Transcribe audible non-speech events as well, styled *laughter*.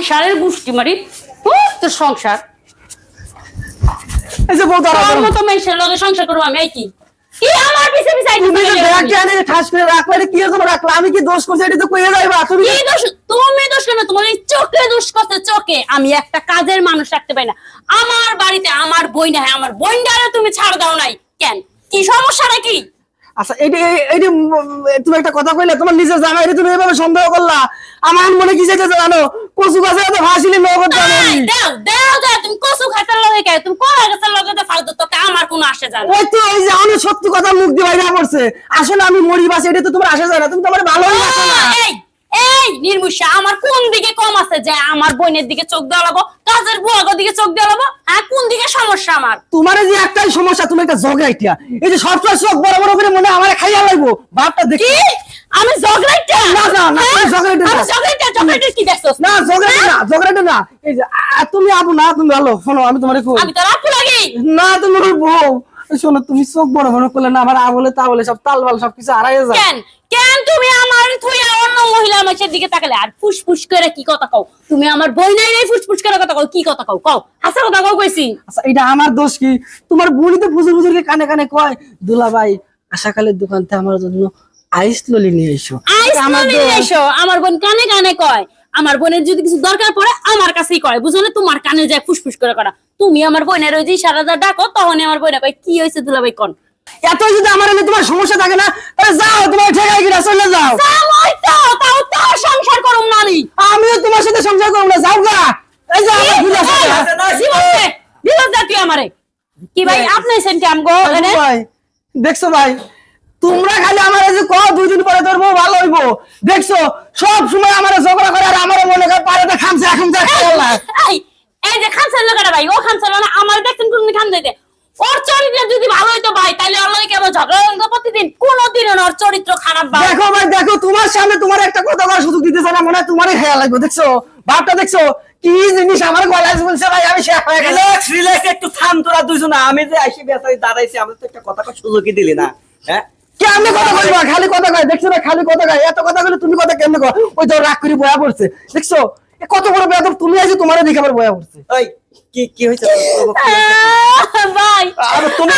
সংসারের গোষ্ঠী মারি তোর সংসার। এই যে বউ দাঁড়া মতো মেয়ের লগে সংসার করব আমি কি? কি আমার পিছে পিছে তুমি যে পারলে ব্যাগ ঠাস করে রাখলে কি করে রাখলা? আমি কি দোষ করছি? এটা তো কইয়ে যাইবা তুমি কি দোষ? তুমি দোষ কেন? তোমার এই চোখে দোষ করতে চোখে। আমি একটা কাজের মানুষ রাখতে পারি না। আমার বাড়িতে আমার বই না হয় আমার বইন্ডারে তুমি ছাড় দাও নাই। কেন? কি সমস্যা কি? আচ্ছা তুমি একটা কথা কইলে তোমার নিজের জামাই তুমি এভাবে সন্দেহ করলা? আমার মনে কি যেতে জানো কচু গাছে এত ভাসিলে নগদ জানো এই, দেও দেও দেও তুমি কসু খাইতে লগে কে? তুমি কোন গাছের লগে তো ফালতু তোকে আমার কোনো আসে জানো ওই তো এই যে অনেক সত্যি কথা মুখ দিয়ে বাইরে পড়ছে। আসলে আমি মরি বাসে এটা তো তোমার আসে যায় না তুমি তো আমার ভালোই বাসো না। এই এই নির্মুষা আমার যে আমার বোনের দিকে চোখ দেওয়া লাগবো কাজের বুয়াগো দিকে চোখ দেওয়া লাগবো হ্যাঁ কোন দিকে সমস্যা আমার? তোমার যে একটাই সমস্যা তুমি একটা জগাইটিয়া এই যে সবসময় চোখ বড় বড় করে মনে হয় আমার খাইয়া লাগবো বাপটা দেখি। আমি না, না, না, না। আমি কি দেখছস না না জগাইটা না। এই যে তুমি আবু না তুমি ভালো শোনো আমি তোমার কই? আমি তো লাগি। না তুমি বউ। শোনো তুমি চোখ বড় বড় করলে না আমার আবলে তা বলে সব তাল বাল সবকিছু হারাইয়া যায়। কেন? কেন তুমি আমার থুইয়া মানুষের দিকে তাকালে আর ফুসফুস করে কি কথা কও? তুমি আমার বই নাই নাই ফুসফুস করে কথা কও কি কথা কও? কও হাসা কথা কও কইছি। আচ্ছা এটা আমার দোষ কি? তোমার বোনই তো বুঝে বুঝে কানে কানে কয় দুলা ভাই আশাকালের দোকান থেকে আমার জন্য আইস ললি নিয়ে এসো। আইস নলি দোষ। এসো আমার বোন কানে কানে কয় আমার বোনের যদি কিছু দরকার পড়ে আমার কাছেই কয়। বুঝলে তোমার কানে যায় ফুসফুস করে করা। তুমি আমার বোনের ওই যে সারা যা ডাকো তখন আমার বোনে কয় কি হয়েছে দুলাভাই কোন? এত যদি আমার তোমার সমস্যা থাকে না যাও তোমার ঠেকাই গিয়ে চলে যাও। ওই তো তাও তো সংসার করুম নানি আমিও তোমার সাথে সংসার করব না যাও গা। এই যে ভুল আছে। তুই আমারে? কি ভাই আপনি সেন্টি আমগো দেখছ ভাই তোমরা খালি আমার যে কও দুই দিন পরে তোর বউ ভালো হইবো দেখছ সব সময় আমার ঝগড়া করে আর আমার মনে করে পারে খামছে এখন যা এই যে খানসার লোকেরা ভাই ও খানসার না আমার দেখছেন কোন খান দিতে ওর চরিত্র যদি ভালো হইতো ভাই তাহলে ওর লগে কেমন ঝগড়া হইতো প্রতিদিন কোনোদিনও না ওর চরিত্র খারাপ দেখো ভাই দেখো তোমার সামনে তোমার একটা কথা করার সুযোগ দিতেছে না মনে হয় তোমারই খেয়াল লাগবে দেখছ? ভাবটা দেখছ? কি জিনিস আমার গলায় বলছে ভাই আমি শেষ হয়ে গেল রিল্যাক্স রিল্যাক্স একটু থাম তোরা দুইজন আমি যে দাঁড়াইছি আমি তো একটা কথা সুযোগই দিলি না হ্যাঁ? কেমনে কথা কইবা? খালি কথা কয় দেখছ না খালি কথা কয়। এত কথা বলে তুমি কথা কেমনে কয় ওই তো রাগ করে বয়া পড়ছে দেখছ? কত বড় বেয়াদব তুমি আইছো তোমারে দেখে আবার বয়া পড়ছে। ওই কি কি *laughs* ভাই। আর তুমি